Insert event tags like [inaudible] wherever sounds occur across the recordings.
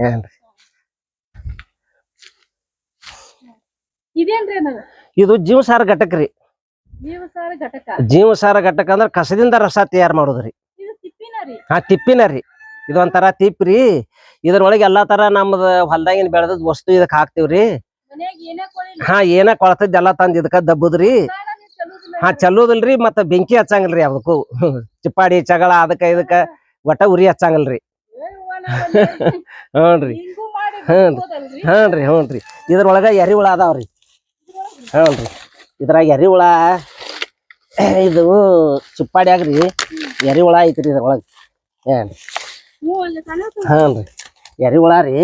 ಏನ್ರಿ ಇದೇನ್ರಿ ಇದು ಜೀವಸಾರ ಘಟಕ ರೀ. ಜೀವಸಾರ ಘಟಕ? ಜೀವಸಾರ ಘಟಕ ಅಂದ್ರ ಕಸದಿಂದ ರಸ ತಯಾರು ಮಾಡೋದ್ರಿ ಇದು ತಿಪ್ಪಿನ ರೀ? ಹಾ ತಿಪ್ಪಿನ ರೀ. ಇದು ಒಂಥರ ತಿಪ್ಪ್ರಿ ಇದ್ರೊಳಗೆ ಎಲ್ಲಾ ತರ ನಮ್ದು ಹೊಲ್ದಾಗಿನ ಬೆಳೆದದ್ ವಸ್ತು ಇದಕ್ ಹಾಕ್ತಿವ್ರಿ ಹಾ ಏನ ಕೊಳತದ್ ಎಲ್ಲಾ ತಂದ್ ಇದಕ್ಕ ದಬ್ಬುದ್ರಿ ಹಾ ಚಲ್ಲೋದಿಲ್ರಿ ಮತ್ತ ಬೆಂಕಿ ಹಚ್ಚಂಗಿಲ್ರಿ ಅದಕ್ಕೂ ಚಿಪ್ಪಾಡಿ ಚಗಳ ಅದಕ್ಕ ಇದಕ್ಕ ಒಟ್ಟ ಉರಿ ಹಚ್ಚಂಗಿಲ್ರಿ. ಹ್ಞೂನ್ರಿ. ಹಿಂಗೂ ಮಾಡಿ ಹ್ಞೂ. ಬಿಡ್ಬೋದಲ್ರಿ? ಹ್ಞೂನ್ರಿ ಇದ್ರೊಳಗೆ ಎರಿ ಹುಳ ಅದಾವ್ರಿ. ಹ್ಞೂನ್ರಿ. ಇದ್ರಾಗ ಎರಿಹುಳ ಇದು ಚಿಪ್ಪಾಡ್ಯಾಗ್ರಿ. ಎರಿಹುಳ ಐತ್ರಿ ಇದ್ರೊಳಗ. ಏನ್ರಿ? ಹ್ಞೂ ರೀ. ಹ್ಞೂನ್ರಿ. ಎರಿಹುಳ ರೀ.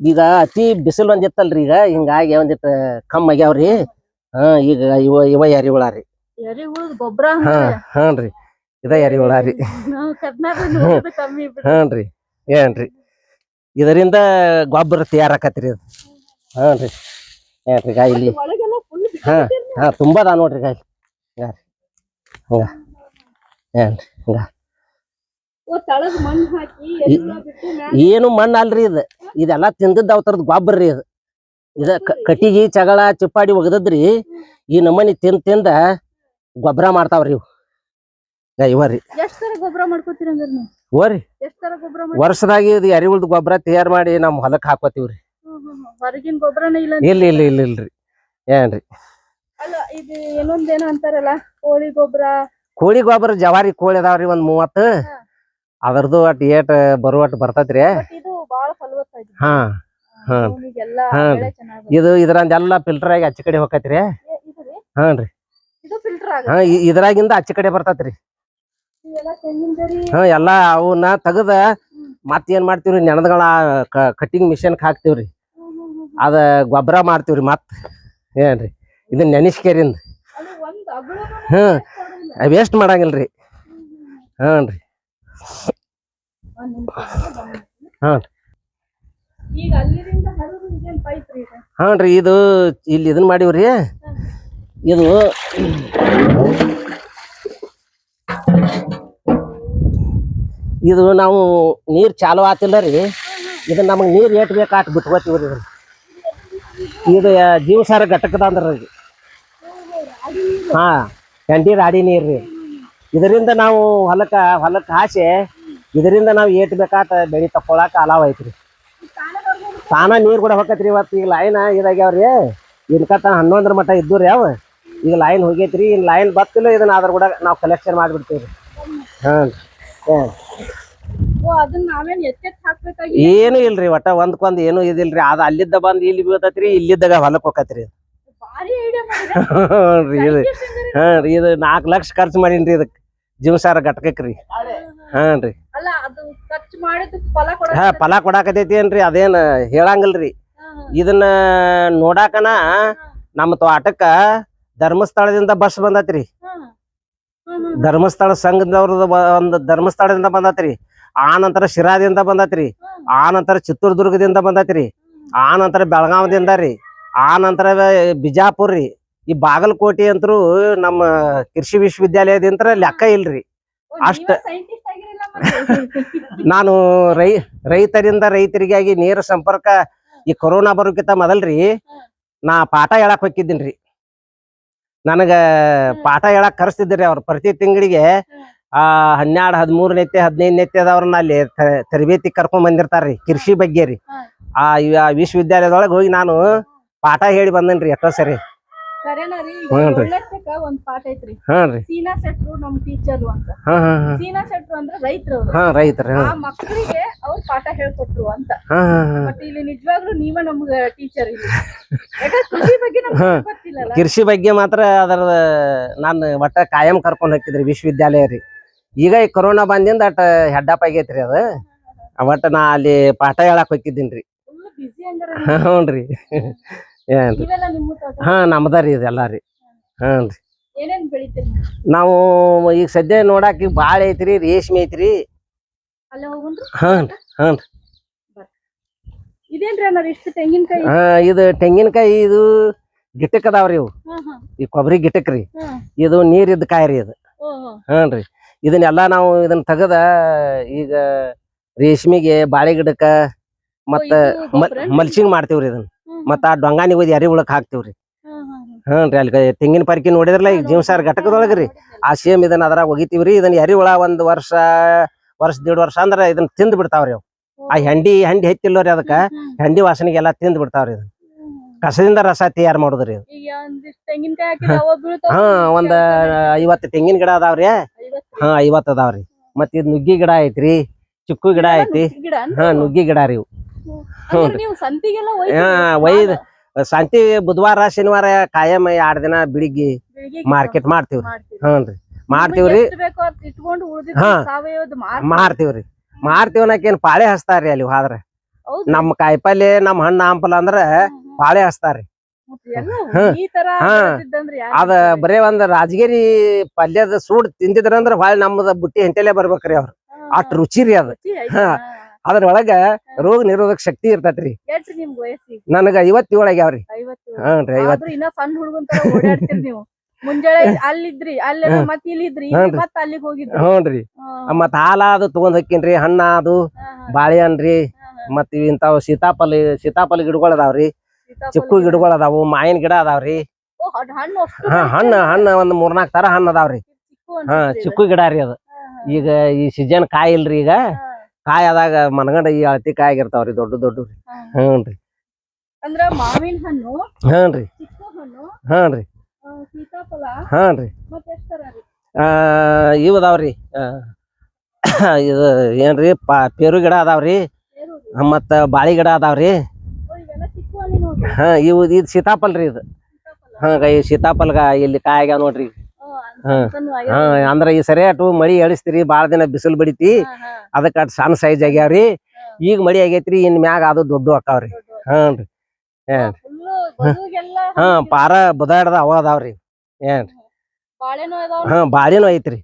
ಈಗ ಅತಿ ಬಿಸಿಲು ಒಂದಿತ್ತಲ್ರಿ ಈಗ. ಹಿಂಗಾಗಿ ಒಂದಿಟ್ಟು ಕಮ್ಮಿ ಆಗ್ಯಾವ್ರಿ. ಹಾ ಈಗ ಇವ ಇವ ಎರಿಹುಳ ರೀ. ಎರೆಹುಳದ್ ಗೊಬ್ಬರ ಹಾ ಹ್ಞೂನ್ರಿ. ಇದ ಎರಿಹುಳ ರೀ. ನಾವು ಏನ್ರಿ? ಇದರಿಂದ ಗೊಬ್ಬರ ತಯಾರಾಕತ್ರಿ ಇದು. ರೀ ಏನ್ರಿ ಗಾಯಿ ಇಲ್ಲಿ? ಹಾಂ, ಹಾ ಹಾ ತುಂಬಾ ಅದಾವ ನೋಡ್ರಿ ಗಾಯಿ. ಹಂಗ. ಹಂಗ. ಏನ್ರಿ, ಹಂಗ. ಏನು ಮಣ್ಣು ಅಲ್ರಿ ಇದು. ಇದೆಲ್ಲ ತಿಂದದ್ದು ಅವತರದ್ ಗೊಬ್ಬರ ರೀ ಇದು ಇದ ಕಟ್ಟಿಗೆ, ಚಗಳ, ಚಿಪ್ಪಾಡಿ ಒಗದದ್ರಿ ಈ ನಮ್ಮನಿ ತಿಂದ ತಿಂದ ಗೊಬ್ಬರ ಮಾಡ್ತಾವ್ರಿ ಇವು. ಗಾಯ ಇವ ರೀ. ಗೊಬ್ಬರ ಮಾಡ್ಕೋತೀರಿ ಓರಿ ತರ ಗೊಬ್ಬರ ವರ್ಷದಾಗ ಇದು ಎರಿಹುಳದ ಗೊಬ್ಬರ ತಯಾರು ಮಾಡಿ ನಮ್ ಹೊಲಕ್ ಹಾಕೋತೀವ್ರಿ. ಹೊರಗಿನ ಗೊಬ್ಬರನೇ ಇಲ್ಲ ಇಲ್ಲ ಇಲ್ಲ ಇಲ್ಲ ಇಲ್ರಿ. ಏನ್ರಿ? ಅಲ್ಲ ಇದು ಏನೊಂದೇನೋ ಅಂತಾರಲ್ಲ ಕೋಳಿ ಗೊಬ್ಬರ. ಕೋಳಿ ಗೊಬ್ಬರ ಜವಾರಿ ಕೋಳಿ ಅದಾವ್ರಿ ಒಂದ್ ಮೂವತ್ತು. ಅದ್ರದ್ದು ಅಟ್ ಏಟ್ ಬರುವ ಬರ್ತೈತ್ರಿ. ಇದು ಬಾಳ ಫಲವತ್ತಾಗಿದೆ. ಹಾ ಹಾ. ಇದು ಇದ್ರಂದೆಲ್ಲ ಫಿಲ್ಟರ್ ಆಗಿ ಅಚ್ಚ ಕಡೆ ಹೋಗತ್ರಿ ಹಾನ್ರಿ ಇದ್ರಾಗಿಂದ ಅಚ್ಚ ಕಡೆ ಬರ್ತೈತ್ರಿ. ಹಾ ಎಲ್ಲ ಅವನ್ನ ತೆಗದ ಮತ್ ಏನ್ ಮಾಡ್ತೀವ್ರಿ? ನೆನದಗಳ ಕಟ್ಟಿಂಗ್ ಮಿಷನ್ ಹಾಕ್ತಿವ್ರಿ. ಅದ ಗೊಬ್ಬರ ಮಾಡ್ತೀವ್ರಿ ಮತ್ ಏನ್ರಿ? ಇದನ್ನ ನೆನಿಸ್ಕೇರಿಂದ ಹ್ಮ್. ವೇಸ್ಟ್ ಮಾಡಂಗಿಲ್ರಿ. ಹಾನ್ರಿ ಹ್ಞೂ ಪೈಪ್ ರೀ ಇದು ಇಲ್ಲಿ ಇದನ್ ಮಾಡಿವ್ರಿ. ಇದು ಇದು ನಾವು ನೀರು ಚಾಲು ಆತಿಲ್ಲ ರೀ. ಇದು ನಮಗೆ ನೀರು ಏಟ್ ಬೇಕು ಬಿಟ್ಕೋತೀವಿ ಬಿಟ್ಕೋತೀವ್ರಿ ಇದನ್ನ. ಇದು ಜೀವಸಾರ ಘಟಕದ ಅಂದ್ರೆ ರೀ. ಹಾಂ ಕಂಡಿ ರಾಡಿ ನೀರು ರೀ. ಇದರಿಂದ ನಾವು ಹೊಲಕ್ಕೆ ಹೊಲಕ್ಕೆ ಹಾಸೆ, ಇದರಿಂದ ನಾವು ಏಟ್ ಬೇಕಾತ ಬೆಳಿ ತಕ್ಕೊಳಕ್ಕೆ ಅಲಾವ್ ಐತ್ರಿ. ತಾನ ನೀರು ಕೂಡ ಹೋಗತ್ರಿ ಇವತ್ತು ಈಗ ಲೈನ್ ಇದಾಗ್ಯಾವ್ರಿ. ಇನ್ಕತ್ತ ಹನ್ನೊಂದರ ಮಟ್ಟ ಇದ್ದು ರೀ ಅವ. ಈಗ ಲೈನ್ ಹೋಗೈತ್ರಿ. ಇನ್ ಲೈನ್ ಬತ್ತಿಲ್ಲ, ಇದನ್ನ ಅದ್ರ ಕೂಡ ನಾವು ಕಲೆಕ್ಷನ್ ಮಾಡ್ಬಿಡ್ತೀವ್ರಿ. ಹಾಂ ಹಾಂ ಓ ಅದನ್ನ ನಾವೇನ್ ಎಚ್ಚೆತ್ ಹಾಕ್ಬೇಕಾಗಿ ಏನು ಇಲ್ರಿ ಒಟ್ಟ ಒಂದ್ಕೊಂದ್ ಏನು ಇದಿಲ್ರಿ. ಅದ ಅಲ್ಲಿದ್ದ ಬಂದ್ ಇಲ್ಲಿ ಬೀಳ್ತೈತ್ರಿ ಇಲ್ಲಿದ್ದಾಗ ಹೊಲಕ್ ಹೋಗತ್ರಿ [laughs] ಹ್ಞೂ ರೀ ಇದು ಹಾಂ ರೀ ಇದು ನಾಲ್ಕು ಲಕ್ಷ ಖರ್ಚು ಮಾಡೀನ್ರಿ ಇದಕ್ಕೆ ಜೀವಸಾರ ಘಟಕಕ್ಕೆ ಹಾಂ ರೀ. ಅಲ್ಲ ಅದು ಖರ್ಚು ಮಾಡಿದ ಫಲ ಕೊಡ ಹಾ ಫಲ ಕೊಡಾಕತೈತಿ ಏನ್ರಿ ಅದೇನ್ ಹೇಳಂಗಿಲ್ರಿ. ಇದನ್ನ ನೋಡಾಕನ ನಮ್ಮ ತೋಟಕ್ಕ ಧರ್ಮಸ್ಥಳದಿಂದ ಬಸ್ ಬಂದತ್ರಿ. ಧರ್ಮಸ್ಥಳ ಸಂಘದವ್ರದ್ದು ಒಂದು ಧರ್ಮಸ್ಥಳದಿಂದ ಬಂದತ್ರಿ. ಆ ನಂತರ ಶಿರಾದಿಂದ ಬಂದತ್ರಿ. ಆ ನಂತರ ಚಿತ್ರದುರ್ಗದಿಂದ ಬಂದತ್ರಿ. ಆ ನಂತರ ಬೆಳಗಾವದಿಂದ ರೀ. ಆ ನಂತರ ಬಿಜಾಪುರ್ ರೀ. ಈ ಬಾಗಲಕೋಟೆ ಅಂತರೂ ನಮ್ಮ ಕೃಷಿ ವಿಶ್ವವಿದ್ಯಾಲಯದಿಂದ ಲೆಕ್ಕ ಇಲ್ರಿ. ಅಷ್ಟ. [laughs] ನಾನು ರೈ ರೈತರಿಂದ ರೈತರಿಗಾಗಿ ನೇರ ಸಂಪರ್ಕ ಈ ಕೊರೋನಾ ಬರೋಕ್ಕಿಂತ ಮೊದಲ್ರಿ. ನಾ ಪಾಠ ಹೇಳಕ್ ಹೋಗಿದ್ದೀನ್ರಿ. ನನಗ ಪಾಠ ಹೇಳಕ್ ಕರೆಸ್ತಿದ್ರಿ ಅವ್ರು ಪ್ರತಿ ತಿಂಗಳಿಗೆ. ಆ ಹನ್ನೆರಡು ಹದಿಮೂರು ನೆತ್ತಿ ಹದಿನೈದು ನೆತ್ತೆದವ್ರನ್ನ ಅಲ್ಲಿ ತ- ತರಬೇತಿ ಕರ್ಕೊಂಡ್ ಬಂದಿರ್ತಾರ್ರಿ ಕೃಷಿ ಬಗ್ಗೆ ರೀ. ಆ ವಿಶ್ವವಿದ್ಯಾಲಯದೊಳಗೆ ಹೋಗಿ ನಾನು ಪಾಠ ಹೇಳಿ ಬಂದನ್ರಿ ಎಷ್ಟೋ ಸರಿ. ಮಕ್ಕಳಿಗೆ ಅವ್ರು. ಪಾಠ ಹೇಳ್ಕೊಟ್ರು ಅಂತ. ಇಲ್ಲಿ ನಿಜವಾಗ್ಲೂ ನೀವ ನಮ್ಗ ಟೀಚರ್ [laughs] ಬಗ್ಗೆ ಕೃಷಿ ಬಗ್ಗೆ ಮಾತ್ರ ಅದರ ನಾನು ಒಟ್ಟ ಕಾಯಂ ಕರ್ಕೊಂಡ್ ಹೋಗ್ತಿದ್ರಿ ವಿಶ್ವವಿದ್ಯಾಲಯ ರೀ. ಈಗ ಈ ಕೊರೋನಾ ಬಂದಿಂದ ಅಟ್ ಹೆಡ್ಡಪ್ ಆಗೈತ್ರಿ ಅದ. ಒಟ್ಟ ನಾ ಅಲ್ಲಿ ಪಾಠ ಹೇಳಕ್ ಹೋಗಿದ್ದೀನ್ರಿ. ಹ್ಞೂನ್ರಿ ಏನ್ರಿ ಹಾ ನಮ್ದ ರೀ ಇದೆಲ್ಲ ರೀ. ಹ್ಞೂನ್ರಿ ನಾವು? ಈಗ ಸದ್ಯ ನೋಡಾಕ ಈಗ ಬಾಳ ಐತ್ರಿ ರೇಷ್ಮೆ ಐತ್ರಿ. ಹ್ಞೂನ್ರಿ ಹ್ಞೂನ್ರಿ ಹಾ ಇದು ತೆಂಗಿನಕಾಯಿ ಇದು ಗಿಟಕ್ ಅದಾವ್ರಿ ಇವು. ಈ ಕೊಬ್ಬರಿ ಗಿಟ್ಟಕ್ ರೀ. ಇದು ನೀರಿದ್ದ ಕಾಯಿ ರೀ ಇದು ಹ್ಞೂನ್ರಿ ಇದನ್ನೆಲ್ಲ ನಾವು ಇದನ್ನ ತೆಗದ ಈಗ ರೇಷ್ಮೆಗೆ ಬಾಳೆ ಗಿಡಕ್ಕ ಮತ್ತ? ಮಲ್ಚಿಂಗ್ ಮಾಡ್ತೀವ್ರಿ ಇದನ್ನ ಮತ್ತ ಆ ಡೊಂಗಾನಿ ಓದಿ ಎರಿ ಉಳಕ್ ಹಾಕ್ತಿವ್ರಿ. ಹ್ಞೂ ಅಲ್ಲಿ ತೆಂಗಿನ ಪರಿಕಿ ನೋಡಿದ್ರಲ್ಲ ಈಗ ಜೀವಸಾರ ಘಟಕದೊಳಗ್ರಿ ಆ ಸೇಮ್ ಇದನ್ನ ಅದ್ರಾಗ ಒಗಿತೀವ್ರಿ. ಇದನ್ನ ಎರಿ ಹುಳ ಒಂದ್ ವರ್ಷ ವರ್ಷ ದೇಡ್ ವರ್ಷ ಅಂದ್ರ ಇದನ್ನ ತಿಂದ್ ಬಿಡ್ತಾವ್ರಿ ಅವ್. ಆ ಹೆಂಡಿ ಹೆಂಡಿ ಹೆಚ್ಚಿಲ್ಲೋರಿ ಅದಕ್ಕ. ಹೆಂಡಿ ವಾಸನೆಗೆಲ್ಲ ತಿಂದ್ ಬಿಡ್ತಾವ್ರಿ ಇದನ್ನ. ಕಸದಿಂದ ರಸ ತಯಾರ್ ಮಾಡುದ್ರಿ ಹಾ ಒಂದ್ ಐವತ್ತು ತೆಂಗಿನ ಗಿಡ ಅದಾವ್ರಿ. ಹಾ ಐವತ್ ಅದಾವ್ರಿ. ಮತ್ ಇದ್ ನುಗ್ಗಿ ಗಿಡ ಐತ್ರಿ ಚಿಕ್ಕು ಗಿಡ ಐತಿ. ಗಿಡ ಹಾ? ನುಗ್ಗಿ ಗಿಡ ರೀ ಇವು. ಅಂದ್ರೆ ನೀವು ಸಂತಿಗೆಲ್ಲ ಹಾ ಒಯ್ದ ಸಂತಿ ಬುಧವಾರ ಶನಿವಾರ ಕಾಯಂ ಎರಡ್ ದಿನ ಬೆಳಿಗ್ಗೆ ಮಾರ್ಕೆಟ್ ಮಾಡ್ತೀವ್ರಿ. ಹ್ಞೂನ್ರಿ ಮಾಡ್ತೀವ್ರಿ. ಇಟ್ಕೊಂಡು ಹಾ. ಸಾವಯವದ ಮಾಡ್ತೀವ್ ಮಾರ್ತೀವ್ರಿ. ಮಾರ್ತೀವಿ ಅನ್ನಕೇನ್ ಪಾಳೆ ಹಚ್ತಾರ್ರಿ ಅಲ್ಲಿ ಹೋದ್ರ. ಹೌದು ನಮ್ ಕಾಯಿಪಲ್ಲೆ ನಮ್ ಹಣ್ಣ ಹಂಪಲ ಅಂದ್ರ ಪಾಳೆ ಹಚ್ತಾರ್ರಿ. ಅದ ಬರೇ ಒಂದ್ ರಾಜಗಿರಿ ಪಲ್ಯದ ಸೂಡ್ ತಿಂದಿದ್ರಂದ್ರ ಬಾಳ್ ನಮ್ದ ಬುಟ್ಟಿ ಹೆಂಟೆಲೆ ಬರ್ಬೇಕ್ರಿ ಅವ್ರ. ಅಷ್ಟ್ ರುಚಿ ರೀ ಅದ. ಅದ್ರೊಳಗ ರೋಗ ನಿರೋಧಕ ಶಕ್ತಿ ಇರ್ತೈತ್ರಿ. ನನಗ ಐವತ್ತೇಳು ಆಗ್ಯಾವ್ರಿ. ಐವತ್ತು ಹ್ಞೂನ್ರಿ ಐವತ್ ಆದ್ರೂ ಇನ್ನ ಸಣ್ಣ ಹುಡುಗನ್ ತರ ಓಡಾಡ್ತೀರಿ ನೀವು. ಮುಂಜಾನೆ ಅಲ್ಲಿದ್ರಿ ಅಲ್ಲೆಲ್ಲ ಹ್ಮ್. ಮತ್ ಇಲ್ಲಿದ್ರಿ ಹ್ಞೂನ್ರಿ. ಮತ್ ಅಲ್ಲಿಗೆ ಹೋಗಿದ್ರಿ. ಹ್ಞೂನ್ರಿ ಮತ್ ಹಾಲ ಅದು ತಗೊಂಡ್ ಹಕ್ಕಿನ್ರಿ ಹಣ್ಣ ಅದು ಬಾಳೆಹಣ್ಣ್ರಿ. ಮತ್ ಇಂತಾವ್ ಸೀತಾಫಲ ಸೀತಾಫಲ ಗಿಡಗಳು ಅದಾವ್ರಿ. ಚಿಕ್ಕು ಗಿಡ. ಗಿಡಗಳು ಅದಾವು ಮಾವಿನ ಗಿಡ ಅದಾವ್ರಿ. ಹಾ. ಹಣ್ಣ ಹಣ್ಣ ಒಂದ್ ಮೂರ್ನಾಲ್ಕ್ ತರ ಹಣ್ಣ ಅದಾವ್ರಿ. ಹಾ. ಚಿಕ್ಕು ಗಿಡ ರೀ ಅದು. ಈಗ ಈ ಸೀಸನ್ ಕಾಯಿ ಇಲ್ರಿ ಈಗ. ಕಾಯಿ ಆದಾಗ ಮನಗಂಡ ಈ ಅಳತಿ ಕಾಯಿ ಆಗಿರ್ತಾವ್ರಿ ದೊಡ್ಡ ದೊಡ್ಡ. ಹ್ಞೂನ್ರಿ ಅಂದ್ರ ಮಾವಿನ ಹಣ್ಣು ಹ್ಞೂನ್ರಿ ಹ್ಞೂನ್ರಿ ಹ್ಞೂನ್ರಿ ಇವ್ ಅದಾವ್ರಿ. ಇದು ಏನ್ರಿ ಪೇರು ಗಿಡ ಅದಾವ್ರಿ. ಮತ್ತ ಬಾಳಿ ಗಿಡ ಅದಾವ್ರಿ ಓ, ಇವೆಲ್ಲ ಚಿಕ್ಕು ಹಣ್ಣಿನ ನೋಡ್ರಿ ಹಾ ಇವು ಇದು ಸೀತಾಫಲ್ ರೀ ಇದು. ಹಾ ಈ ಸೀತಾಫಲ್ಗ ಇಲ್ಲಿ ಕಾಯಿ ಆಗ್ಯಾವ ನೋಡ್ರಿ ಹಾ. ಹಾ. ಅಂದ್ರ ಈ ಸರಿ ಅಟು ಮಳಿ ಎಳಿಸ್ತೀರಿ ಬಾಳ ದಿನ ಬಿಸಿಲು ಬಡಿತಿ ಅದಕ್ಕ ಅಟ್ ಸಣ್ಣ ಸೈಜ್ ಆಗ್ಯಾವ್ರಿ ಈಗ ಮಳಿ ಆಗೈತ್ರಿ ಇನ್ ಮ್ಯಾಗ ಅದು ದೊಡ್ಡ ರೀ. ಹಾ ರೀ. ಫುಲ್ಲು ಬದುಗೆಲ್ಲ ಹಾ. ಪಾರ ಬುದಾಡ್ದ ಅವ ಅದಾವ್ರಿ ಏನ್ ಅದಾವ ಹಾ ಬಾಳೆನೂ ಐತ್ರಿ.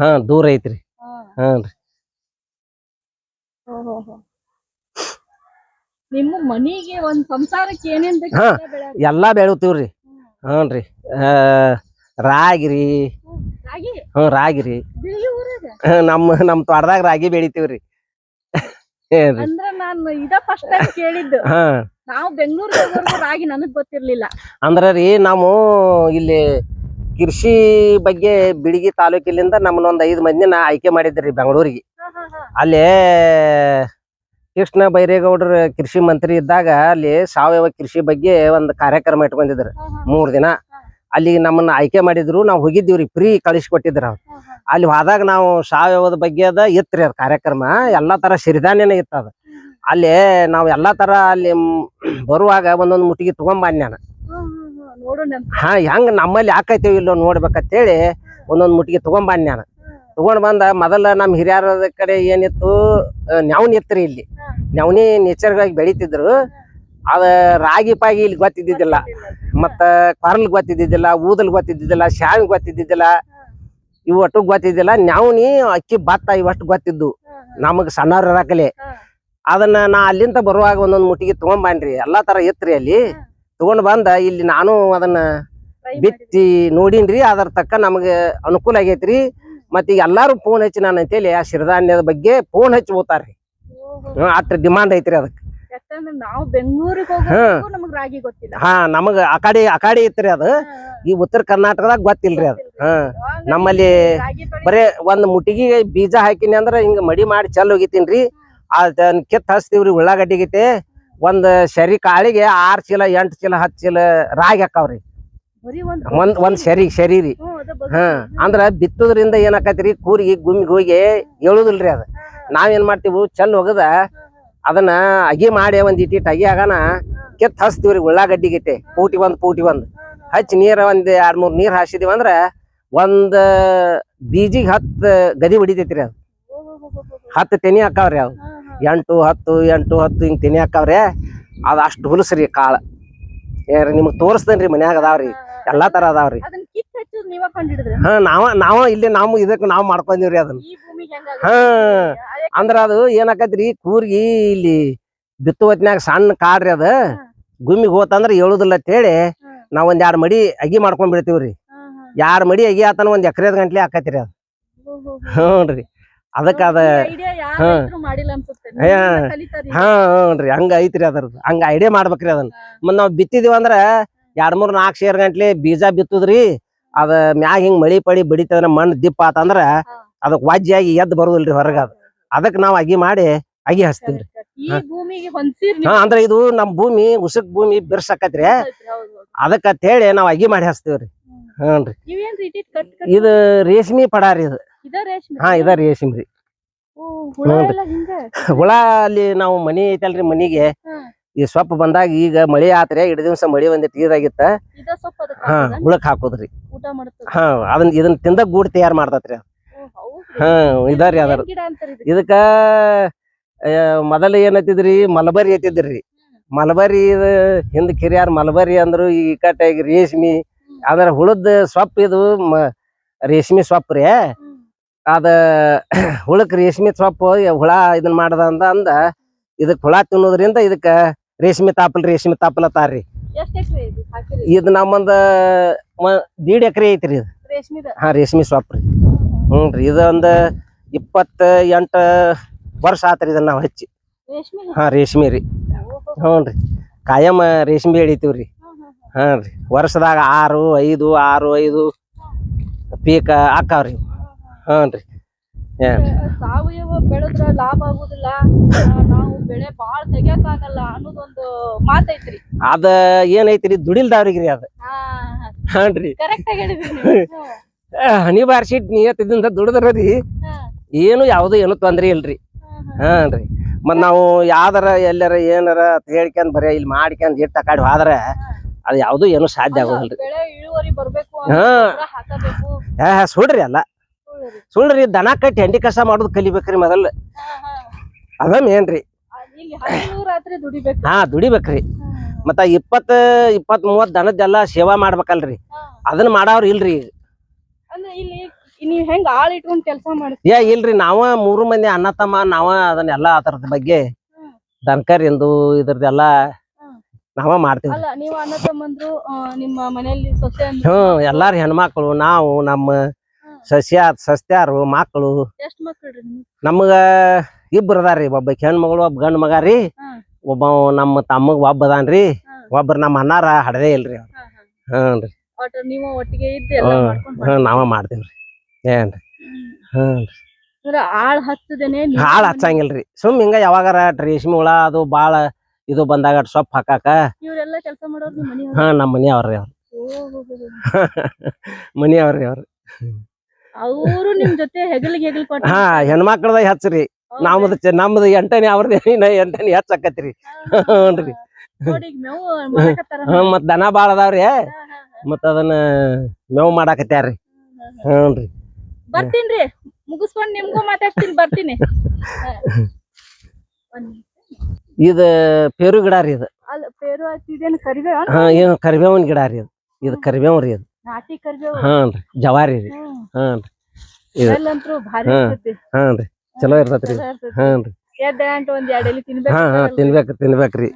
ಹಾ ದೂರ ಐತ್ರಿ. ಹಾ. ನಿಮ್ಮ ಮನಿಗೆ ಒಂದ್ ಸಂಸಾರಕ್ಕೆ ಏನೇನ್ ಬೇಕು ಹಾ. ಎಲ್ಲ ಬೆಳಿತೀವ್ರಿ ಹ್ಞೂನ್ರಿ. ಆ ರಾಗಿರಿ. ರಾಗಿ? ಹ್ಞೂ ರಾಗಿರಿ. ಬಿಳಿ ಊರಾಗ ನಮ್ಮ ನಮ್ ತೋಟದಾಗ ರಾಗಿ ಬೆಳಿತೀವ್ರಿ. ಏನ್ರಿ? ಅಂದ್ರ ನಾನು ಇದ ಫಸ್ಟ್ ಟೈಮ್ ಕೇಳಿದ್ದು. ಹಾ. ನಾವು ಬೆಂಗಳೂರಿಗೆ ರಾಗಿ ನನಗ್ ಗೊತ್ತಿರ್ಲಿಲ್ಲ. ಅಂದ್ರ ರೀ ನಾವು ಇಲ್ಲಿ ಕೃಷಿ ಬಗ್ಗೆ ಬಿಡಿಗಿ ತಾಲೂಕಿಲಿಂದ ನಮ್ಮನ್ನ ಐದು ಮಂದಿನ ಆಯ್ಕೆ ಮಾಡಿದ್ರಿ ಬೆಂಗಳೂರಿಗೆ. ಅಲ್ಲಿ ಕೃಷ್ಣ ಬೈರೇಗೌಡ್ರ ಕೃಷಿ ಮಂತ್ರಿ ಇದ್ದಾಗ ಅಲ್ಲಿ ಸಾವಯವ ಕೃಷಿ ಬಗ್ಗೆ ಒಂದು ಕಾರ್ಯಕ್ರಮ ಇಟ್ಕೊಂಡಿದ್ರು. ಮೂರ್ ದಿನ. ಅಲ್ಲಿ ನಮ್ಮನ್ನ ಆಯ್ಕೆ ಮಾಡಿದ್ರು. ನಾವು ಹೋಗಿದ್ದೀವ್ರಿ ಫ್ರೀ ಕಳಿಸ್ಕೊಟ್ಟಿದ್ರ ಅವ್ರು. ಅಲ್ಲಿ ಹೋದಾಗ ನಾವು ಸಾವಯವದ ಬಗ್ಗೆ ಅದ ಇತ್ರಿ ಅದ್ ಕಾರ್ಯಕ್ರಮ. ಎಲ್ಲಾ ತರ ಸಿರಿಧಾನ್ಯನ ಇತ್ತು ಅದು. ಅಲ್ಲಿ ನಾವು ಎಲ್ಲಾ ತರ ಅಲ್ಲಿ ಬರುವಾಗ ಒಂದೊಂದು ಮುಟ್ಟಿಗೆ ತಗೊಂಬಂದ್ ನಾನು. ಹಾ ಹೆಂಗ್ ನಮ್ಮಲ್ಲಿ ಹಾಕೈತೇವ್ ಇಲ್ಲೋ ನೋಡ್ಬೇಕಂತೇಳಿ ಒಂದೊಂದ್ ಮುಟ್ಟಿಗೆ ತಗೊಂಬಂದ್ ನಾನು. ತಗೊಂಡ್ ಬಂದ ಮೊದಲ ನಮ್ ಹಿರಿಯರ ಕಡೆ ಏನಿತ್ತು ನೆವನ್ ಇತ್ರಿ ಇಲ್ಲಿ. ನೆವನಿ ನೇಚರ್ಗಾಗಿ ಬೆಳಿತಿದ್ರು. ಅದ ರಾಗಿ ಪಾಗಿ ಇಲ್ಲಿ ಗೊತ್ತಿದ್ದಿದ್ದಿಲ್ಲ. ಮತ್ತ ಕೊರಲ್ ಗೊತ್ತಿದ್ದಿದ್ದಿಲ್ಲ ಊದಲ್ ಗೊತ್ತಿದ್ದಿದ್ದಿಲ್ಲ ಶಾವಿ ಗೊತ್ತಿದ್ದಿದ್ದಿಲ್ಲ. ಇವು ಒಟ್ಟು ಗೊತ್ತಿದ್ದಿಲ್ಲ. ನೆವನಿ ಅಕ್ಕಿ ಭತ್ತ ಇವಷ್ಟು ಗೊತ್ತಿದ್ದು. ನಮಗ್ ಸಣ್ಣವ್ರ ಇರಾಕಲೆ. ಅದನ್ನ ನಾ ಅಲ್ಲಿಂದ ಬರುವಾಗ ಒಂದೊಂದ್ ಮುಟ್ಟಿಗೆ ತಗೊಂಡ್ಬಾನ್ರಿ ಎಲ್ಲಾ ತರ ಇತ್ರಿ ಅಲ್ಲಿ. ತಗೊಂಡ್ ಬಂದ ಇಲ್ಲಿ ನಾನು ಅದನ್ನ ಬಿತ್ತಿ ನೋಡಿನ್ರಿ. ಅದರ ತಕ್ಕ ನಮಗೆ ಅನುಕೂಲ ಆಗೈತ್ರಿ. ಮತ್ತ ಈಗ ಎಲ್ಲಾರು ಫೋನ್ ಹಚ್ಚಿ ನಾನು ಅಂತೇಳಿ ಆ ಸಿರಿಧಾನ್ಯದ ಬಗ್ಗೆ ಫೋನ್ ಹಚ್ಚಿ ಹೋಗ್ತಾರ್ರಿ ಅಷ್ಟು ಹ್ಮ್, ಅಷ್ಟ್ ಡಿಮಾಂಡ್ ಐತ್ರಿ ಅದಕ್ಕೆ ನಾವು ಬೆಂಗಳೂರಿಗೆ ಗೊತ್ತಿಲ್ಲ. ಹಾ ನಮಗ ಅಕಾಡಿ ಅಕಾಡಿ ಐತ್ರಿ ಅದು. ಈ ಉತ್ತರ ಕರ್ನಾಟಕದಾಗ ಗೊತ್ತಿಲ್ರಿ ಅದು. ಹಾ ನಮ್ಮಲ್ಲಿ ಬರೇ ಒಂದ್ ಮುಟಿಗಿ ಬೀಜ ಹಾಕಿನಿ ಅಂದ್ರ ಹಿಂಗ ಮಡಿ ಮಾಡಿ ಚೆಲ್ ಹೋಗಿತೀನ್ರಿ ಅದನ್ನ ಕಿತ್ ಹಚ್ತೀವ್ರಿ ಉಳ್ಳಾಗಡ್ಡಿ ಗೀತೆ ಒಂದ್ ಸರಿ ಕಾಳಿಗೆ ಆರ್ ಚೀಲ ಎಂಟ್ ಚೀಲ ಹತ್ತ್ ಚೀಲ ರಾಗಿ ಹಾಕಾವ್ರಿ. ಒಂದ್ ಒಂದ್ ಶರಿ ಶರೀರಿ. ರೀ ಹಾ ಅಂದ್ರ ಬಿತ್ತುದ್ರಿಂದ ಏನಾಕೈತ್ರಿ ಕೂರಿಗೆ ಗುಮ್ಮಿಗೆ ಹೋಗಿ ಹೇಳುದಿಲ್ರಿ ಅದ. ನಾವೇನ್ ಮಾಡ್ತೀವಿ? ಚಲ್ ಹೋಗದ ಅದನ್ನ ಅಗಿ ಮಾಡಿ ಒಂದ್ ಇಟ್ಟಿಟ್ ಅಗಿ ಆಗನ ಕೆತ್ತ ಹಚ್ತೀವ್ರಿ ಉಳ್ಳಾಗಡ್ಡಿ ಗಿಟ್ಟೆ ಪೂಟಿ ಒಂದ್ ಪೂಟಿ ಒಂದ್. ಹಚ್ಚಿ ನೀರ ಒಂದ್ ಎರಡ್ ಮೂರ್ ನೀರ್ ಹಾಸಿದಿವಿ ಅಂದ್ರ ಒಂದ್ ಬೀಜಿಗ್ ಹತ್ ಗದಿ ಹೊಡಿತೈತ್ರಿ ಅದ್. ಹತ್ತ್ ತೆನಿ ಹಾಕಾವ್ರಿ ಅವ್. ಎಂಟು ಹತ್ತು ಎಂಟು ಹತ್ತು ಹಿಂಗ್ ತೆನಿ ಹಾಕಾವ್ರಿ ಅದ್ ಅಷ್ಟ್ ಹುಲಸ್ರಿ ಕಾಳ. ಏನ್ರಿ ನಿಮಗ್ ತೋರಿಸ್ತೇನ್ರಿ ಮನ್ಯಾಗ ಅದಾವ್ರಿ. ಎಲ್ಲಾ ತರ ಅದಾವ್ರಿ. ಅದನ್ನ ಕಿತ್ ಹಚ್ಚೋದ್ ನೀವ ಕಂಡಿಡಿದ್ರಿ? ಹಾ ನಾವ ನಾವ ಇಲ್ಲಿ ನಾವು ಇದಕ್ ನಾವ್ ಮಾಡ್ಕೊಂಡಿವ್ರಿ ಅದನ್ನ. ಈ ಭೂಮಿಗೆ ಹಾ ಅಂದ್ರ ಅದು ಏನಾಕತ್ರಿ ಕೂರ್ಗಿ ಇಲ್ಲಿ ಬಿತ್ತು ಹೊತ್ನ್ಯಾಗ ಸಣ್ಣ ಕಾಡ್ರಿ ಅದ. ಗುಮ್ಮಿಗ್ ಹೋತಂದ್ರ ಹೇಳುದಿಲ್ಲ ಅಂತೇಳಿ ನಾವ್ ಒಂದ್ ಎರಡ್ ಮಡಿ ಅಗಿ ಮಾಡ್ಕೊಂಡ್ ಬಿಡ್ತೀವ್ರಿ. ಎರಡ್ ಮಡಿ ಅಗಿ ಆತನ ಒಂದ್ ಎಕರೆದ ಗಂಟ್ಲೆ ಹಾಕತ್ರಿ ಅದ. ಹ್ಞೂನ್ರಿ ಅದಕ್ಕ ಅದ ಹಾ. ಮಾಡಿಲ್ಲ ಅನ್ಸುತ್ತೆ. ಕಲಿತಾರಿ. ಹಾ ಹ್ಞೂ ಹಂಗ ಐತ್ರಿ ಅದ್ರದ್ದು ಹಂಗ ಐಡಿಯಾ ಮಾಡ್ಬೇಕ್ರಿ ಅದನ್ನ. ಮತ್ ನಾವ್ ಬಿತ್ತಿದೀವಿ ಅಂದ್ರ ಎರಡ್ ಮೂರ್ ನಾಲ್ಕು ಸೇರ್ ಗಂಟ್ಲೆ ಬೀಜ ಬಿತ್ತುದ್ರಿ ಅದ ಮ್ಯಾಗ ಹಿಂಗ್ ಮಳಿ ಪಡಿ ಬಡಿತಂದ್ರ ಮಣ್ ದಿಪ್ಪ ಆತಂದ್ರ ಅದಕ್ ವಾಜ್ಯಾಗಿ ಎದ್ದು ಬರುದಿಲ್ರಿ ಹೊರಗ ಅದ. ಅದಕ್ ನಾವ್ ಅಗಿ ಮಾಡಿ ಅಗಿ ಹಚ್ತೀವ್ರಿ. ಹಾ ಅಂದ್ರ ಇದು ನಮ್ ಭೂಮಿ ಉಸಕ್ ಭೂಮಿ ಬಿರ್ಸಕತ್ರಿ. ಅದಕ್ಕ ಹೇಳಿ ನಾವ್ ಅಗಿ ಮಾಡಿ ಹಚ್ತೀವ್ರಿ. ಹ್ಞೂನ್ರಿ. ರೀ ಇದು ರೇಷ್ಮಿ ಪಡಾರಿ ಇದು. ಹಾ ಇದ ರೇಷ್ಮಿ ರೀ. ಹುಳ ಅಲ್ಲಿ ನಾವು ಮನಿ ಐತಲ್ರಿ ಮನಿಗೆ. ಈ ಸೊಪ್ಪು ಬಂದಾಗ ಈಗ ಮಳಿ ಆತ್ರಿ ಇಡ ದಿವ್ಸ ಮಳಿ ಒಂದಿಟ್ಟು ಇದಾಗಿತ್ತ ಹಾ ಹುಳಕ್ ಹಾಕೋದ್ರಿ ಹಾ ಅದನ್ನ ಇದನ್ನ ತಿಂದ ಗೂಡ್ ತಯಾರ್ ಮಾಡ್ತತ್ರಿ. ಹಾ ಇದಾರಿ ಅದಾರ ಇದಕ್ಕ? ಏನತ್ತಿದ್ರಿ ಮೊದಲ ಏನ್ ಮಲಬರಿ ಎತ್ತಿದ್ರಿ ಮಲಬರಿ ಇದು ಹಿಂದ್ ಕಿರಿಯಾರ್ ಮಲಬರಿ ಅಂದ್ರು ಈ ಕಟ್ಟಾಗಿ ರೇಷ್ಮಿ. ಅದ್ರ ಹುಳದ ಸೊಪ್ಪು ಇದು ರೇಷ್ಮಿ ಸೊಪ್ಪು ರೀ. ಅದ ಹುಳಕ್ ರೇಷ್ಮೆ ಸೊಪ್ಪು ಹುಳ ಇದನ್ ಮಾಡದ ಅಂದ ಅಂದ ಇದಕ್ ಹುಳ ತಿನ್ನೋದ್ರಿಂದ ಇದಕ್ಕ ರೇಷ್ಮೆ ತಾಪಲ್ ರೇಷ್ಮೆ ತಾಪಲ್ ಅತ್ತಾರ್ರಿ. ಇದು ನಮ್ಮಂದ ದೀಡ್ ಎಕರೆ ಐತ್ರಿ ಇದು. ಹಾ ರೇಷ್ಮೆ ಸೊಪ್ಪು ರೀ. ಹ್ಞೂ ಇದು ಇದೊಂದು ಇಪ್ಪತ್ತ ಎಂಟ ವರ್ಷ ಆತ್ರಿ ಇದನ್ನ ನಾವು ಹಚ್ಚಿ. ಹಾ ರೇಷ್ಮೆ ರೀ. ಹ್ಞೂನ್ರಿ. ಕಾಯಂ ರೇಷ್ಮೆ ರೀ ಹಾ ರೀ ವರ್ಷದಾಗ ಆರು ಐದು ಆರು ಐದು ಪೀಕ ಹಾಕಾವ್ರಿ. ಹ್ಞೂ ಏನ್ ಸಾವಯವ ಬೆಳೆದ್ರ ಲಾಭ ಆಗುದಿಲ್ಲ ನಾವು ಬೆಳೆ ಬಾಳ್ ತೆಗಿಯಕ್ ಆಗಲ್ಲ ಅನ್ನೋದೊಂದು ಮಾತೈತ್ರಿ. ಅದ ಏನೈತ್ರಿ? ದುಡಿಲ್ದವ್ರಿಗ್ರಿ ಅದ. ಹಾನ್ರಿ. [laughs] ಹನಿ ಬಾರ್ಸಿಟ್ ನಿಯತ್ತಿದ್ದ ದುಡಿದ್ರಿ ಏನು ಯಾವ್ದು ಏನು ತೊಂದ್ರೆ ಇಲ್ರಿ. ಹಾನ್ರಿ. ಮತ್ ನಾವು ಯಾವ್ದಾರ ಎಲ್ಲಾರ ಏನಾರ ಹೇಳ್ಕೊಂಡ್ ಬರೀ ಇಲ್ಲಿ ಮಾಡ್ಕೊಂಡ್ ಇಟ್ಟ ಕಾಡು ಹೋದ್ರ ಅದು ಯಾವ್ದು ಏನು ಸಾಧ್ಯ ಆಗೋದಿಲ್ರಿ. ಹಾ. ಸುಡ್ರಿ ಅಲ್ಲ. ಸುಳ್ಳ್ರಿ. ಸುಳ್ರಿ ದನ ಕಟ್ಟಿ ಹೆಂಡಿ ಕಸ ಮಾಡೋದು ಕಲಿಬೇಕ್ರಿ ಮೊದಲ್. ಅದ ಮೇನ್ರಿ ಹಾ ದುಡಿಬೇಕ್ರಿ ಮತ್ತ ಇಪ್ಪತ್ ಇಪ್ಪತ್ ಮೂವತ್ ದನದ್ದೆಲ್ಲ ಸೇವಾ ಮಾಡ್ಬೇಕಲ್ರಿ ಅದನ್ನ ಮಾಡವ್ರಿ ಇಲ್ರಿ ಈಗ. ಇಲ್ಲಿ ನೀವ್ ಹೆಂಗ್ ಆಳ್ ಇಟ್ಕೊಂಡ್ ಕೆಲಸ ಮಾಡ್ತೀವಿ ಏ ಇಲ್ರಿ ನಾವ ಮೂರು ಮಂದಿ ಅಣ್ಣ ತಮ್ಮ ನಾವ ಅದನ್ನೆಲ್ಲ ಅದರದ ಬಗ್ಗೆ ದನಕರ್ ದನಕರಿಂದು ಇದ್ರದ್ದೆಲ್ಲ. ನಾವ ಮಾಡ್ತೀವಿ ಹ್ಮ್ ಎಲ್ಲಾರು ಹೆಣ್ಮಕ್ಳು ನಾವು ನಮ್ಮ ಹ್ಮ್. ಸಸ್ತ್ಯಾರು ಸಸ್ಯಾರು ಮಕ್ಕಳು ಎಷ್ಟ್ ಇಬ್ಬರು ನಿಮ್ಗೆ? ನಮ್ಗ ಇಬ್ರು ಅದಾರಿ ಒಬ್ಬ ಹೆಣ್ಮಗಳು ಒಬ್ಬ ಗಂಡ ಮಗ ರೀ. ಒಬ್ಬ ನಮ್ಮ ತಮ್ಮಗ್ ಒಬ್ಬ ಅದಾನ್ರಿ. ಒಬ್ರ ನಮ್ಮ ಅನ್ನಾರ ಹಡದೇ ಇಲ್ರಿ ಹಾ, ಹಾ. ಹ್ಞೂ ಒಟ್ಟು ನೀವು ಒಟ್ಟಿಗೆ ಇದ್ದು ಎಲ್ಲ ಹ್ಮ್. ಮಾಡ್ಕೊಂಡ್ ಹ್ಞೂ ನಾವ ಮಾಡ್ತೇವ್ರಿ ಏನ್ರಿ ಅಂದ್ರೆ ಆಳ್ ನೀವೇ ಹಾಳ ಹಚ್ಚಂಗಿಲ್ರಿ ಸುಮ್ ಹಿಂಗ ಯಾವಾಗಾರ ರೇಷ್ಮೆ ಹುಳ ಅದು ಬಾಳ ಇದು ಬಂದಾಗ ಸೊಪ್ಪು ಹಾಕಾಕ. ಇವ್ರೆಲ್ಲ ಕೆಲಸ ಮಾಡೋರು ನಿಮ್ ಮನೆ ಹಾ ನಮ್ಮ ಮನಿ ಅವ್ರಿ. ಅವ್ರ ಮನಿ ಅವ್ರಿ ಅವ್ರ. ಅವರು ನಿಮ್ ಜೊತೆ ಹೆಗಲಿಗೆ ಹೆಗಲ್ ಕೊಟ್ಟ ಹಾ ಹೆಣ್ಮಕ್ಳದ ಹೆಚ್ಚ್ರಿ. ನಮ್ದು ಚ- ನಮ್ದು ಎಂಟನೇ ಅವ್ರದ್ದು ಇನ್ನ ಎಂಟನೇ ಹೆಚ್ಚ ಆಕತ್ರಿ. ಹ್ಞೂನ್ರಿ. ನೋಡಿ ಈಗ ಮೇವು ಮಾಡಕತ್ತಾರ ಹ್ಮ್ ಮತ್ ದನ ಬಾಳ ಅದಾವ್ರಿ. ಮತ್ ಅದನ್ನ ಮೇವ್ ಮಾಡಾಕತ್ಯಾರ್ರಿ ಹ್ಞೂನ್ರಿ ಬರ್ತೀನ್ರಿ. ಮುಗಿಸ್ಕೊಂಡ್ ನಿಮ್ಗೂ ಮಾತಾಡ್ತೀನಿ ಬರ್ತೀನಿ. ಹಾ. ಒಂದ್ ನಿಮಿಷ. ಇದ ಪೇರು ಗಿಡ ರೀ ಇದು. ಅಲ್ಲ ಪೇರು ಹಚ್ಚಿದೇನು ಕರಿಬೇವ ಹಾ ಏನು ಕರಿಬೇವಿನ ಗಿಡ ರೀ ಇದು. ಇದು ಕರಿಬೇವ್ ರೀ ಇದು. ಹ್ಞೂನ್ರಿ ಜವಾರಿ ರೀ. ಹಾ ಹ್ಞೂನ್ರಿ ಇದು. ಸ್ಮೆಲ್ಲಂತ್ರು ಭಾರಿ ಹ್ಮ್. ಇರ್ತೈತಿ. ಹ್ಞೂನ್ರಿ ಚಲೋ ಇರ್ತೈತ್ರಿ ಹಾನ್ರಿ. ಹಾ ಹಾ ತಿನ್ಬೇಕು ತಿನ್ಬೇಕ್ರಿ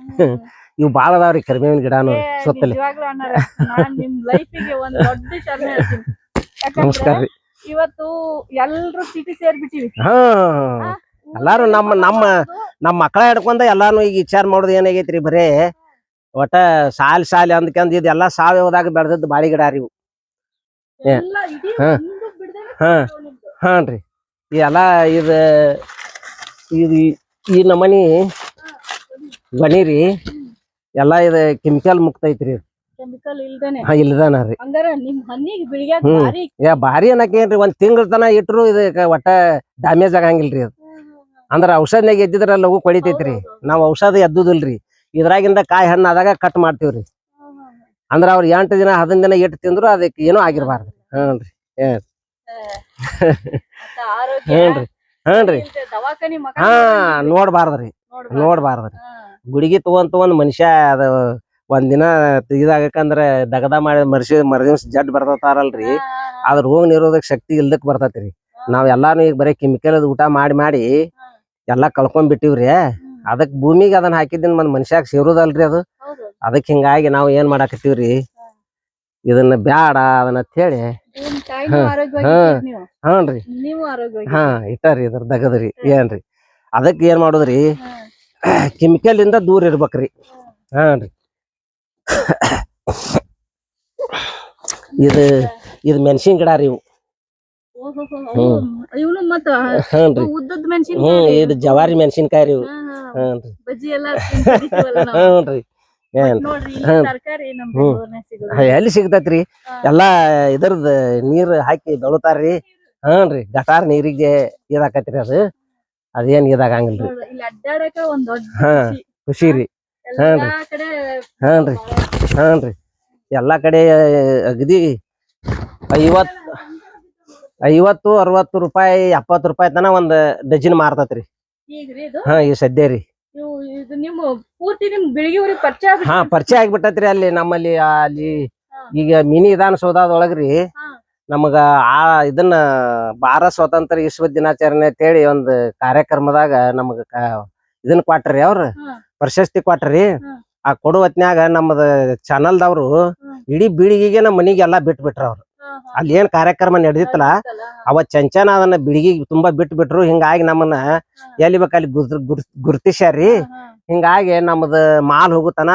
ಇವು ಬಾಳ ಅದಾವ್ರಿ ಕರಿಬೇವಿನ ಗಿಡಾನು. ಸುತ್ತಲಿ ನಮಸ್ಕಾರ ರೀ. ಇವತ್ತು ಎಲ್ರು ಸಿಟಿ ಸೇರ್ಬಿಟ್ಟಿವಿ. ಹಾ ಎಲ್ಲಾರು ನಮ್ಮ ನಮ್ಮ ನಮ್ಮ ಮಕ್ಕಳ ಹಿಡ್ಕೊಂಡ ಎಲ್ಲಾನು ಈಗ ವಿಚಾರ ಮಾಡೋದು ಏನಾಗೈತ್ರಿ ಬರೇ? ಒಟ್ಟ ಸಾಲಿ ಸಾಲಿ ಅಂದ್ಕೊಂಡ್ ಇದೆಲ್ಲ ಸಾವಯವದಾಗ ಬೆಳೆದದ್ದು ಬಾಳಿ ಗಿಡ ರೀ ಇವು. ಹಾ. ಈ ಎಲ್ಲಾ ಇದು ಇದು ಈ ನಮನಿ ಗೊನಿ ರೀ. ಎಲ್ಲ ಇದು ಕೆಮಿಕಲ್ ಮುಕ್ತ ಐತ್ರಿ ಹಾ ಇಲ್ದಾನ ರೀ. ಹ್ಮ್. ಭಾರಿ ಅನ್ನಕೇನ್ರಿ ಒಂದ್ ತಿಂಗಳ ತನ ಇಟ್ರು ಇದಕ್ಕ ಒಟ್ಟ ಡ್ಯಾಮೇಜ್ ಆಗಂಗಿಲ್ರಿ ಅದು ಅಂದ್ರ ಔಷಧನಾಗ ಎದ್ದಿದ್ರ ಲಘು ಕೊಡಿತೈತ್ರಿ ನಾವ್ ಔಷಧ ಎದ್ದುದಿಲ್ರಿ. ಇದ್ರಾಗಿಂದ ಕಾಯಿ ಹಣ್ಣಾದಾಗ ಆದಾಗ ಕಟ್ ಮಾಡ್ತೀವ್ರಿ. ಅಂದ್ರ ಅವ್ರ ಎಂಟು ದಿನ ಹದಿನೈದು ದಿನ ಇಟ್ಟು ತಿಂದ್ರು ಅದಕ್ಕೆ ಏನೋ ಆಗಿರ್ಬಾರ್ದು ಹ್ಞೂ ಆರೋಗ್ಯ ಹ್ಞೂನ್ರಿ. ಹ್ಞೂನ್ರಿ. ಹಾ ನೋಡ್ಬಾರ್ದ್ರಿ. ನೋಡ್ಬಾರ್ದು. ನೋಡ್ಬಾರ್ದ್ರಿ. ಗುಡಿಗೆ ತಗೊಂಡ್ ತಗೊಂಡ್ ಮನುಷ್ಯ ಅದ ಒಂದಿನ ಇದಾಗಕಂದ್ರ ದಗದ ಮಾಡಿ ಮರ್ಸಿ ಮರದಿವ್ಸ ಜಡ್ ಬರ್ತತಾರಲ್ರಿ. ಹಾ. ಅದ್ರ ರೋಗ ನಿರೋಧಕ ಶಕ್ತಿ ಇಲ್ದಕ್ ಬರ್ತೈತ್ರಿ. ನಾವ್ ಎಲ್ಲಾನು ಈಗ ಬರೀ ಕೆಮಿಕಲ್ ಊಟ ಮಾಡಿ ಮಾಡಿ ಎಲ್ಲಾ ಕಳ್ಕೊಂಡ್ ಬಿಟ್ಟಿವ್ರಿ. ಅದಕ್ ಭೂಮಿಗೆ ಅದನ್ನ ಹಾಕಿದ್ದಿನ ಒಂದ್ ಮನುಷ್ಯಾಗ ಸೇರುದಲ್ರಿ ಅದು. ಹೌದು ಅದಕ್ ಹಿಂಗಾಗಿ ನಾವು ಏನ್ ಮಾಡಾಕತ್ತೀವ್ರಿ? ಇದನ್ನ ಬ್ಯಾಡ ಅದನ್ನ ಹೇಳಿ ತಾಯಿನೂ ಹಾ, ಇಟ್ಟಾರಿ ಇದ್ರ ದಗದ್ರಿ ಏನ್ರಿ? ಅದಕ್ಕೆ ಏನ್ ಮಾಡುದ್ರಿ? [coughs] ಕೆಮಿಕಲ್ ಇಂದ ದೂರ ಇರ್ಬೇಕ್ರಿ. ಹಾನ್ರಿ ಇದು ಇದು ಮೆಣಸಿನ ಗಿಡ ರೀ ಇವು. ಹಾನ್ರಿ ಹ್ಮ್ ಇದು ಜವಾರಿ ಮೆಣಸಿನ್ಕಾಯಿ ರೀ ಇವು. ಹಾನ್ರಿ ಬಜ್ಜಿ ಎಲ್ಲ ಸಿಗ್ತೈತ್ರಿ? ಎಲ್ಲಾ ಇದರದ ನೀರ್ ಹಾಕಿ ಬೆಳತಾರ್ರಿ. ಹನ್ರಿ ಗಟಾರ್ ನೀರಿಗೆ ಇದಾಕತ್ರಿ ಅದು. ಅದೇನ್ ಇದಾಗಂಗಿಲ್ರಿ. ಹಾ ಖುಷಿ. ರೀ. ಕಡೆ ಹನ್ರಿ ಹಾನ್ರಿ ಎಲ್ಲಾ ಕಡೆ ಅಗದಿ ಐವತ್ ಐವತ್ತು ಅರವತ್ತು ರೂಪಾಯಿ ಎಪ್ಪತ್ತು ರೂಪಾಯಿ ತನ ಒಂದ್ ಡಜನ್ ಮಾರ್ತತ್ರಿ. ಹಾ ಈ ಸದ್ಯ ರೀ. ನೀವು ಇದು ನಿಮ್ಮ ಪೂರ್ತಿ ನಿಮ್ ಬಿಳಿಗಿ ಊರಿಗೆ ಪರಿಚಯ ಆಗ್ಬಿಟ್ರಿ. ಹಾ ಪರಿಚಯ ಆಗ್ಬಿಟ್ಟತ್ರಿ ಅಲ್ಲಿ ನಮ್ಮಲ್ಲಿ ಅಲ್ಲಿ ಈಗ ಮಿನಿ ವಿಧಾನಸೌಧದೊಳಗ್ರಿ ಹಾ. ನಮಗ ಆ ಇದನ್ನ ಭಾರತ ಸ್ವಾತಂತ್ರ್ಯ ವಿಶ್ವ ದಿನಾಚರಣೆ ಅಂತೇಳಿ ಒಂದು ಕಾರ್ಯಕ್ರಮದಾಗ ನಮಗ ಕ- ಇದನ್ನ ಕೊಟ್ರಿ ಅವ್ರ ಹಾ. ಪ್ರಶಸ್ತಿ ಕೊಟ್ರಿ ಹಾ. ಆ ಕೊಡುವತ್ನಾಗ ಹೊತ್ನ್ಯಾಗ ನಮ್ಮದ ಚಾನಲ್ದವ್ರು ಇಡೀ ಬೀಳಿಗೆಗೆ ನಮ್ಮ ಮನಿಗೆ ಎಲ್ಲಾ ಬಿಟ್ಟು ಬಿಟ್ರ ಅವ್ರು. ಅಲ್ಲಿ ಏನ್ ಕಾರ್ಯಕ್ರಮ ನಡೆದಿತ್ತಲ್ಲ ಅವ ಅವತ್ ಚಂಚನ ಅದನ್ನ ಬಿಡಿಗಿ ತುಂಬಾ ಬಿಟ್ಟು ಬಿಟ್ರು ಹಿಂಗಾಗಿ ನಮ್ಮನ್ನ ಎಲ್ಲಿ ಬೇಕಲ್ಲಿ ಗುರ್. ಹಿಂಗಾಗಿ ನಮ್ದ ಮಾಲ್ ಹೋಗುತನ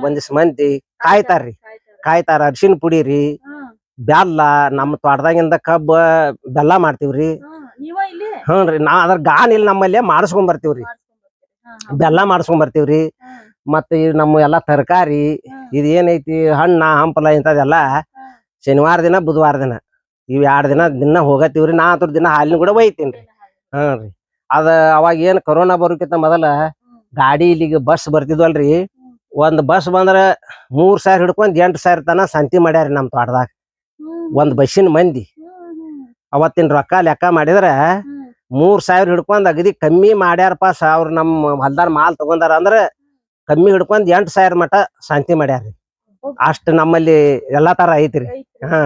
ಒಂದಿಸ್ ಮಂದಿ ಕಾಯ್ತಾರ್ರಿ ಕಾಯ್ತಾರ. ಕಾಯ್ತಾರ ಅರ್ಶಿನ ಪುಡಿ ರೀ ಬೆಲ್ಲ ನಮ್ಮ ತೋಟದಾಗಿಂದ ಕಬ್ಬ ಬೆಲ್ಲ ಮಾಡ್ತೀವ್ರಿ ಹಾ. ನೀವ ಇಲ್ಲಿ? ಹ್ಞೂನ್ರಿ ನಾ ಅದ್ರ ಗಾನ್ ಇಲ್ಲಿ ನಮ್ಮಲ್ಲಿ ಮಾಡಿಸ್ಕೊಂಡ್ ಬರ್ತೀವ್ರಿ. ಬೆಲ್ಲ ಮಾಡಿಸ್ಕೊಂಡ್ ಬರ್ತೀವ್ರಿ ಮತ್ತೆ ನಮ್ಮ ಎಲ್ಲಾ ತರಕಾರಿ ಇದು ಏನೈತಿ ಹಣ್ಣ ಹಂಪಲ ಇಂಥದೆಲ್ಲ. ಶನಿವಾರ ದಿನ, ಬುಧವಾರ ದಿನ. ಇವ್ ಎರಡು ದಿನ ದಿನ ಹೋಗತ್ತೀವ್ರಿ ನಾ ಅದ್ರ ದಿನ ಹಾಲಿನ ಕೂಡ ಒಯ್ತೀನ್ರಿ ಹಾ ರೀ. ಅದ ಅವಾಗ ಏನ್ ಕೊರೋನಾ ಬರೋಕ್ಕಿಂತ ಮೊದಲ ಗಾಡಿ ಇಲ್ಲಿಗೆ ಬಸ್ ಬರ್ತಿದ್ವಲ್ರಿ. ಒಂದ್ ಬಸ್ ಬಂದ್ರ ಮೂರ್ ಸಾವಿರ ಹಿಡ್ಕೊಂಡ್ ಎಂಟ್ ಸಾವಿರ ತನ ಸಂತಿ ಮಾಡ್ಯಾರಿ ನಮ್ ತೋಟದಾಗ. ಒಂದ್ ಬಸ್ಸಿನ ಮಂದಿ. ಅವತ್ತಿನ ರೊಕ್ಕ ಲೆಕ್ಕ ಮಾಡಿದ್ರ. ಮೂರ್ ಸಾವಿರ ಹಿಡ್ಕೊಂಡ್ ಅಗದಿ ಕಮ್ಮಿ ಮಾಡ್ಯಾರಪ್ಪ ಅವ್ರ ನಮ್ ಹೊಲ್ದಾರ ಮಾಲ್ ತಗೊಂಡಾರ ಅಂದ್ರ ಕಮ್ಮಿ ಹಿಡ್ಕೊಂಡ್ ಎಂಟ್ ಸಾವಿರ ಮಟ ಶಾಂತಿ ಮಾಡ್ಯಾರ್ರಿ ಅಷ್ಟ್ ನಮ್ಮಲ್ಲಿ ಎಲ್ಲಾ ತರ ಐತ್ರಿ. ಹಾ.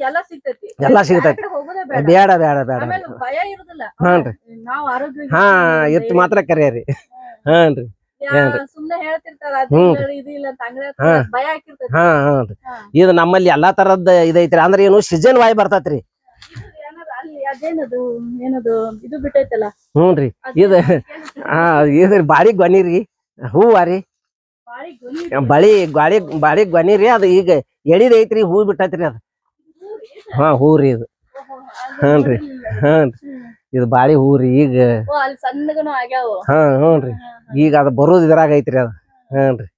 ಎಲ್ಲಾ ಸಿಗ್ತೈತಿ. ಎಲ್ಲಾ ಸಿಗ್ತೈತಿ. ಹೋಗೋದೇ ಬೇಡ. ಬೇಡ ಬೇಡ ಹಾನ್ರಿ. ಹಾ ಇತ್ತು ಮಾತ್ರ ಕರೆಯರಿ. ಹಾನ್ರಿ ಇದು ನಮ್ಮಲ್ಲಿ ಎಲ್ಲಾ ತರದ್ ಇದೈತ್ರಿ. ಅಂದ್ರ ಏನು ಸೀಸನ್ ವಾಯ್ ಬರ್ತೈತ್ರಿ. ಹ್ಞೂನ್ರಿ ಇದು? ಹಾ ಇದ್ರಿ ಬಾರಿ ಗೊನಿರಿ ಹೂವಾರಿ ಬಾಳಿ ಗಾಳಿ ಬಾಳಿ ಗೊನಿ ರೀ ಅದು ಈಗ ಎಳಿದ್ ಐತ್ರಿ ಹೂ ಬಿಟ್ಟೈತ್ರಿ ಅದು. ಹಾ ಹೂ ರೀ ಇದು. ಹ್ಞೂ. ನೋಡಿಲ್ಲ. ಇದು ಬಾಳಿ ಹೂ ರೀ ಈಗ. ಓ ಹ್ಞೂ ರೀ. ಹಾ ಈಗ ಅದು ಬರೋದ್ ಇದ್ರಾಗ ಐತ್ರಿ ಅದು. ಹ್ಞೂನ್ರಿ ರೀ.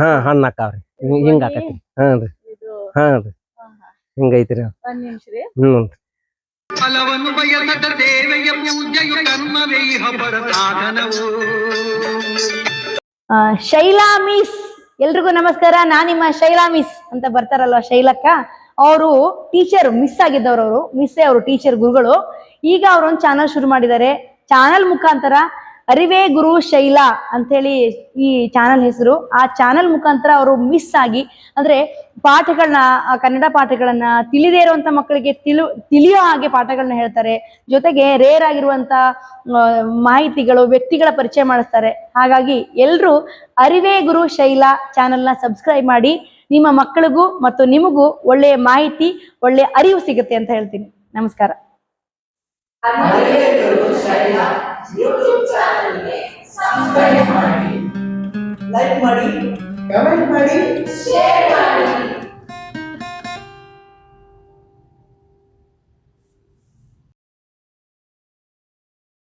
ಹಾ ಹಣ್ಣ್ ಹಾಕಾವ್ರಿ. ಹಿಂಗ ಹಾಕತ್ರಿ. ಆಕತ್ರಿ ರೀ. ಇದು ರೀ. ಹಾ, ಹಾ. ಹಿಂಗೈತ್ರಿ ನಿಮಿಷ ರೀ. ಹ್ಞೂ ಫಲವನ್ನು ಬಯಸದ ದೇವೆಯ ಪೂಜೆಯು ಕರ್ಮವೇ ಇಹ ಸಾಧನವು. ಆ, ಶೈಲಾ ಮಿಸ್. ಎಲ್ರಿಗೂ ನಮಸ್ಕಾರ. ನಾನ್ ನಿಮ್ಮ ಶೈಲಾ ಮಿಸ್ ಅಂತ ಬರ್ತಾರಲ್ವ ಶೈಲಕ್ಕ? ಅವರು ಟೀಚರ್ ಮಿಸ್ ಆಗಿದ್ದವ್ರು ಅವರು ಮಿಸ್ಸೇ ಅವರು ಟೀಚರ್ ಗುರುಗಳು. ಈಗ ಅವರೊಂದು ಚಾನಲ್ ಶುರು ಮಾಡಿದ್ದಾರೆ. ಚಾನಲ್ ಮುಖಾಂತರ ಅರಿವೇ ಗುರು ಶೈಲಾ ಅಂತೇಳಿ ಈ ಚಾನಲ್ ಹೆಸರು. ಆ ಚಾನಲ್ ಮುಖಾಂತರ ಅವರು ಮಿಸ್ ಆಗಿ, ಅಂದ್ರೆ ಪಾಠಗಳನ್ನ ಕನ್ನಡ ಪಾಠಗಳನ್ನ ತಿಳಿದೇ ಇರುವಂತ ಮಕ್ಕಳಿಗೆ ತಿಳು, ತಿಳಿಯೋ ಹಾಗೆ ಪಾಠಗಳನ್ನ ಹೇಳ್ತಾರೆ. ಜೊತೆಗೆ ರೇರ್ ಆಗಿರುವಂತ ಮಾಹಿತಿಗಳು, ವ್ಯಕ್ತಿಗಳ ಪರಿಚಯ ಮಾಡಿಸ್ತಾರೆ. ಹಾಗಾಗಿ ಎಲ್ರು ಅರಿವೇ ಗುರು ಶೈಲಾ ಚಾನೆಲ್ನ ಸಬ್ಸ್ಕ್ರೈಬ್ ಮಾಡಿ, ನಿಮ್ಮ ಮಕ್ಕಳಿಗೂ ಮತ್ತು ನಿಮಗೂ ಒಳ್ಳೆಯ ಮಾಹಿತಿ ಒಳ್ಳೆಯ ಅರಿವು ಸಿಗುತ್ತೆ ಅಂತ ಹೇಳ್ತೀನಿ. ನಮಸ್ಕಾರ. ಲೈಕ್ ಮಾಡಿ ಕಮೆಂಟ್ ಮಾಡಿ ಶೇರ್ ಮಾಡಿ.